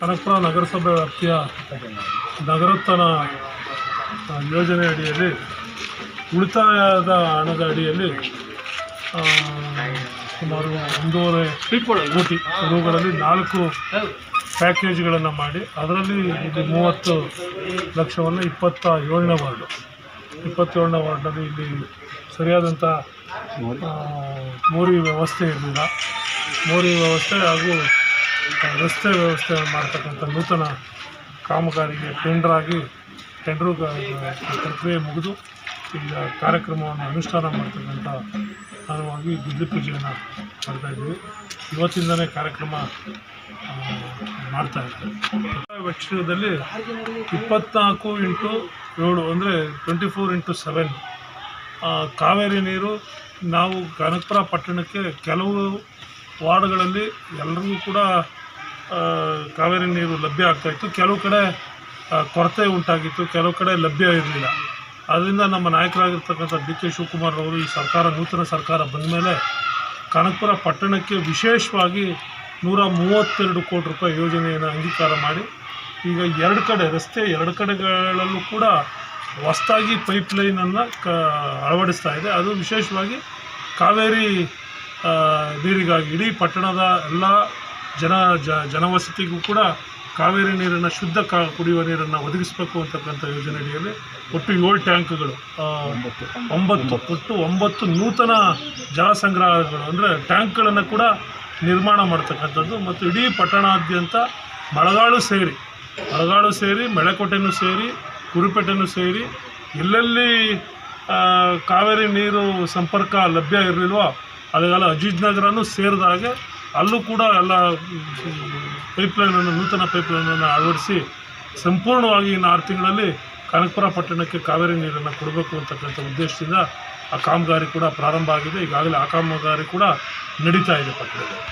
ಕನಕಪುರ ನಗರಸಭೆ ವ್ಯಾಪ್ತಿಯ ನಗರೋತ್ಥಾನ ಯೋಜನೆ ಅಡಿಯಲ್ಲಿ ಉಳಿತಾಯದ ಹಣದ ಅಡಿಯಲ್ಲಿ ಸುಮಾರು ಒಂದೂವರೆ ಕೋಟಿ ರೂಗಳಲ್ಲಿ ನಾಲ್ಕು ಪ್ಯಾಕೇಜ್ಗಳನ್ನು ಮಾಡಿ, ಅದರಲ್ಲಿ ಇಲ್ಲಿ ಮೂವತ್ತು ಲಕ್ಷವನ್ನು ಇಪ್ಪತ್ತ ಏಳನೇ ವಾರ್ಡು ಇಪ್ಪತ್ತೇಳನೇ ವಾರ್ಡ್ನಲ್ಲಿ ಇಲ್ಲಿ ಸರಿಯಾದಂಥ ಮೋರಿ ವ್ಯವಸ್ಥೆ ಇರಲಿಲ್ಲ. ಮೋರಿ ವ್ಯವಸ್ಥೆ ಹಾಗೂ ರಸ್ತೆ ವ್ಯವಸ್ಥೆ ಮಾಡ್ತಕ್ಕಂಥ ನೂತನ ಕಾಮಗಾರಿಗೆ ಟೆಂಡರ್ ಆಗಿ ಟೆಂಡ್ರು ಪ್ರಕ್ರಿಯೆ ಮುಗಿದು ಈಗ ಕಾರ್ಯಕ್ರಮವನ್ನು ಅನುಷ್ಠಾನ ಮಾಡ್ತಕ್ಕಂಥ ಸಲುವಾಗಿ ಗುದ್ಲಿ ಪೂಜೆಯನ್ನು ಮಾಡ್ತಾ ಇದ್ದೀವಿ. ಇವತ್ತಿಂದಲೇ ಕಾರ್ಯಕ್ರಮ ಮಾಡ್ತಾ ಇದ್ದಾರೆ. ವೆಚ್ಚದಲ್ಲಿ ಇಪ್ಪತ್ನಾಲ್ಕು ಇಂಟು ಏಳು ಅಂದರೆ twenty four into seven Kaveri ನೀರು ನಾವು ಕನಕಪುರ ಪಟ್ಟಣಕ್ಕೆ ಕೆಲವು ವಾರ್ಡ್ಗಳಲ್ಲಿ ಎಲ್ಲರಿಗೂ ಕೂಡ ಕಾವೇರಿ ನೀರು ಲಭ್ಯ ಆಗ್ತಾಯಿತ್ತು ಕೆಲವು ಕಡೆ ಕೊರತೆ ಉಂಟಾಗಿತ್ತು. ಕೆಲವು ಕಡೆ ಲಭ್ಯ ಇರಲಿಲ್ಲ. ಅದರಿಂದ ನಮ್ಮ ನಾಯಕರಾಗಿರ್ತಕ್ಕಂಥ ಡಿ ಕೆ ಶಿವಕುಮಾರ್ ಅವರು ಈ ಸರ್ಕಾರ, ನೂತನ ಸರ್ಕಾರ ಬಂದ ಮೇಲೆ ಕನಕಪುರ ಪಟ್ಟಣಕ್ಕೆ ವಿಶೇಷವಾಗಿ ನೂರ ಮೂವತ್ತೆರಡು ಕೋಟಿ ರೂಪಾಯಿ ಯೋಜನೆಯನ್ನು ಅಂಗೀಕಾರ ಮಾಡಿ, ಈಗ ಎರಡು ಕಡೆ, ರಸ್ತೆ ಎರಡು ಕಡೆಗಳಲ್ಲೂ ಕೂಡ ಹೊಸದಾಗಿ ಪೈಪ್ಲೈನನ್ನು ಕ, ಅಳವಡಿಸ್ತಾ ಇದೆ. ಅದು ವಿಶೇಷವಾಗಿ ಕಾವೇರಿ ನೀರಿಗಾಗಿ ಇಡೀ ಪಟ್ಟಣದ ಎಲ್ಲ ಜನ ಜ ಜನವಸತಿಗೂ ಕೂಡ ಕಾವೇರಿ ನೀರನ್ನು ಶುದ್ಧ ಕಾ ಕುಡಿಯುವ ನೀರನ್ನು ಒದಗಿಸಬೇಕು ಅಂತಕ್ಕಂಥ ಯೋಜನೆ ಅಡಿಯಲ್ಲಿ ಒಟ್ಟು ಏಳು ಟ್ಯಾಂಕ್ಗಳು ಒಂಬತ್ತು. ಒಟ್ಟು ಒಂಬತ್ತು ನೂತನ ಜಲ ಸಂಗ್ರಹಗಳು ಅಂದರೆ ಟ್ಯಾಂಕ್ಗಳನ್ನು ಕೂಡ ನಿರ್ಮಾಣ ಮಾಡ್ತಕ್ಕಂಥದ್ದು ಮತ್ತು ಇಡೀ ಪಟ್ಟಣಾದ್ಯಂತ ಮಳಗಾಳು ಸೇರಿ ಮಳಗಾಳು ಸೇರಿ ಮೆಳೆಕೋಟೆನೂ ಸೇರಿ ಕುರುಪೇಟೆನೂ ಸೇರಿ ಎಲ್ಲೆಲ್ಲಿ ಕಾವೇರಿ ನೀರು ಸಂಪರ್ಕ ಲಭ್ಯ ಇರಲಿಲ್ವೋ ಅದೆಲ್ಲ ಅಜೀಜ್ ನಗರನೂ ಸೇರಿದ ಹಾಗೆ ಅಲ್ಲೂ ಕೂಡ ಎಲ್ಲ ಪೈಪ್ಲೈನನ್ನು ನೂತನ ಪೈಪ್ಲೈನನ್ನು ಅಳವಡಿಸಿ ಸಂಪೂರ್ಣವಾಗಿ ಇನ್ನು ಆರು ತಿಂಗಳಲ್ಲಿ ಕನಕಪುರ ಪಟ್ಟಣಕ್ಕೆ ಕಾವೇರಿ ನೀರನ್ನು ಕೊಡಬೇಕು ಅಂತಕ್ಕಂಥ ಉದ್ದೇಶದಿಂದ ಆ ಕಾಮಗಾರಿ ಕೂಡ ಪ್ರಾರಂಭ ಆಗಿದೆ. ಈಗಾಗಲೇ ಆ ಕಾಮಗಾರಿ ಕೂಡ ನಡೀತಾ ಇದೆ ಪಟ್ಟಣದಲ್ಲಿ.